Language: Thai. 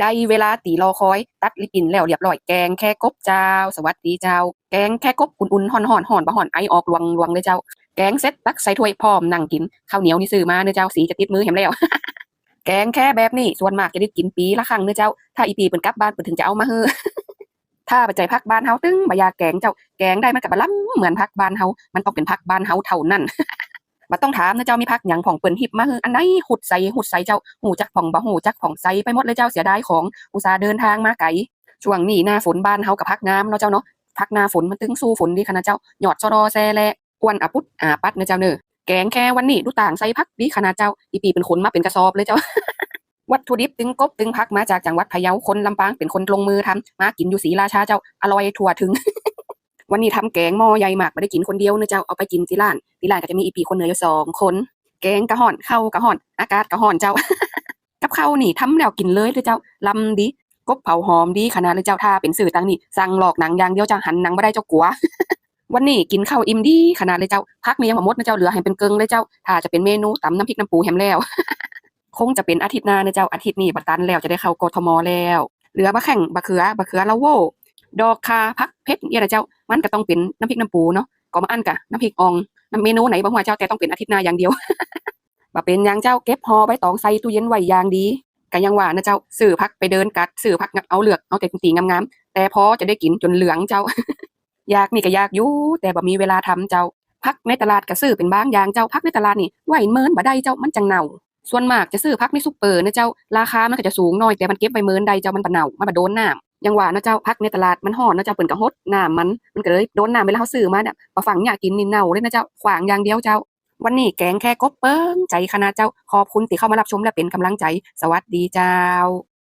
ได้เวลาตีรอคอย ตัดลิปินแล้วเรียบร้อยแกงแค่กบเจ้า สวัสดีเจ้า แกงแค่กบอุ่นๆห่อนๆห่อนบ่ห่อนไอออกลวงลวงเลยเจ้า แกงเซ็ตตักใส่ถ้วยพร้อมนั่งกินข้าวเหนียวนี่ซื้อมาเนื้อเจ้าสีจะติดมือเห็นแล้ว แกงแค่แบบนี้ส่วนมากจะได้กินปีละครั้งเนื้อเจ้า ถ้าอีปีเปิ่นกลับบ้านเปิ่นถึงจะเอามาเฮือถ้าปัจจัยพักบ้านเฮาตึ้งบายาแกงเจ้าแกงได้มันกับบล้ำเหมือนพักบ้านเฮามันต้องเป็นพักบ้านเฮาเท่านั้น บ่ต้องถามนะเจ้ามีพักหยังผ่องเปิ้นหิบมาเฮืออันไหนหุดใส่หุดใส่เจ้าหูจักผ่องบ่หูจักผ่องใส่ไปหมดเลยเจ้าเสียดายของอุตสาเดินทางมาไกลช่วงนี้หน้าฝนบ้านเฮากับพักงามเนาะเจ้าเนาะพักหน้าฝนมันตึงสู้ฝนดีขนาดเจ้าหยอดซอรอแซแลอ้วนอปุดอาปัดเนะเจ้าเนอแกงแค่วันนี้ดูต่างใส่พักดีขนาดเจ้าอีปีเป็นคนมาเป็นกระสอบเลยเจ้าวัตถุดิบตึงกบตึงพักมาจากจังหวัดพะเยาคนลำปางเป็นคนลงมือทำมากินอยู่ศรีราชาเจ้าอร่อยทั่วถึง วันนี้ทำแกงหม้อใหญ่มากไม่ได้กินคนเดียวนะเจ้าเอาไปกินที่ร้านที่ร้านก็จะมีอีปีคนเหนืออยู่สองคน แกงกระห่อนข้าวกะห่อน อากาศกระห่อนเจ้า กับข้าวนี่ทำแล้วกินเลยเลยเจ้าลำดีกบเผาหอมดีขนาดเลยเจ้าถ้าเป็นสื่อตังนี่สั่งหลอกหนังยางเดียวจะหันหนังไม่ได้เจ้ากลัววันนี้กินข้าวอิ่มดีขนาดเลยเจ้าพักมียังหมดนะเจ้าเหลือให้เป็นเกิงเลยเจ้าถ้าจะเป็นเมนูตำน้ำพริกน้ำปูแฮมแล้ว คงจะเป็นอาทิตย์หน้านะเจ้าอาทิตย์นี้บัดตันแล้วจะได้เข้ากทมแล้ว เหลือมาแข่งบะเขือบะเขือละโว ดอกคาพักเพชรเนี่ยนะเจ้า มันก็ต้องเป็นน้ำพริกน้ำปูเนาะก็มาอั้นกะน้ำพริกอ่องน้ำเมนูไหนบ้างว่าเจ้าแต่ต้องเป็นอาทิตย์หน้าอย่างเดียวบ่เป็นยังเจ้าเก็บห่อใบตองใส่ตู้เย็นไว้อย่างดีก็ยังว่านะเจ้าซื้อผักไปเดินกัดซื้อผักงัดเอาเหลือกเอาแต่สีงามๆแต่พอจะได้กินจนเหลืองเจ้าอยากนี่ก็อยากอยู่แต่บ่มีเวลาทำเจ้าผักในตลาดก็ซื้อเป็นบางอย่างเจ้าผักในตลาดนี่ไหวเมินบ่ได้เจ้ามันจังเน่าส่วนมากจะซื้อพักในซุปเปอร์นะเจ้าราคามันก็จะสูงหน่อยแต่มันเก็บไว้เมินใดเจ้ามันบะเน่ามันบะโดนน้ำ ยังว่านะเจ้าพักในตลาดมันห่อนนะเจ้าเปิ่นกระหดน้ำมันมันก็เลยโดนน้ำเวลาเขาซื้อมาเนี่ยมาฝังอยากกินนี่เน่าเลยนะเจ้าขวางอย่างเดียวเจ้า วันนี้แกงแค่กบเปิ้งใจคณะเจ้าขอบคุณที่เข้ามารับชมและเป็นกำลังใจ สวัสดีเจ้า